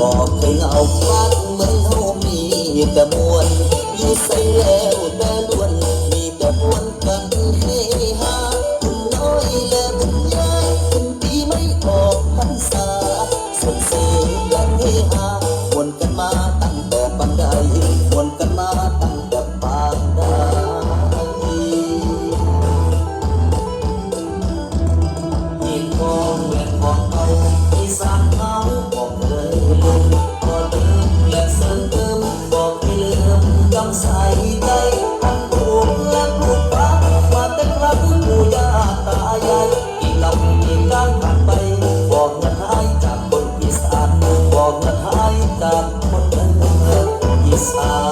บอกเคยเหงาฟักเหมือนเฮามีแต่มวลอยู่ใส่แล้วแต่ล้วนมีแต่มวนกันเฮฮาคุณน้อยและคุณยายคุณปีไม่ออกพรรษาสุดเสียงกันเฮฮามวนกันมาำใส่ใจทั้งปลูกและปลูกฟ้ามาแต่ครั้งผู้ย่าตายายอีกลำอีกการผ่านไปบอกนั้นหายจากคนอีสานบอกนั้นหายจากคนอีสาน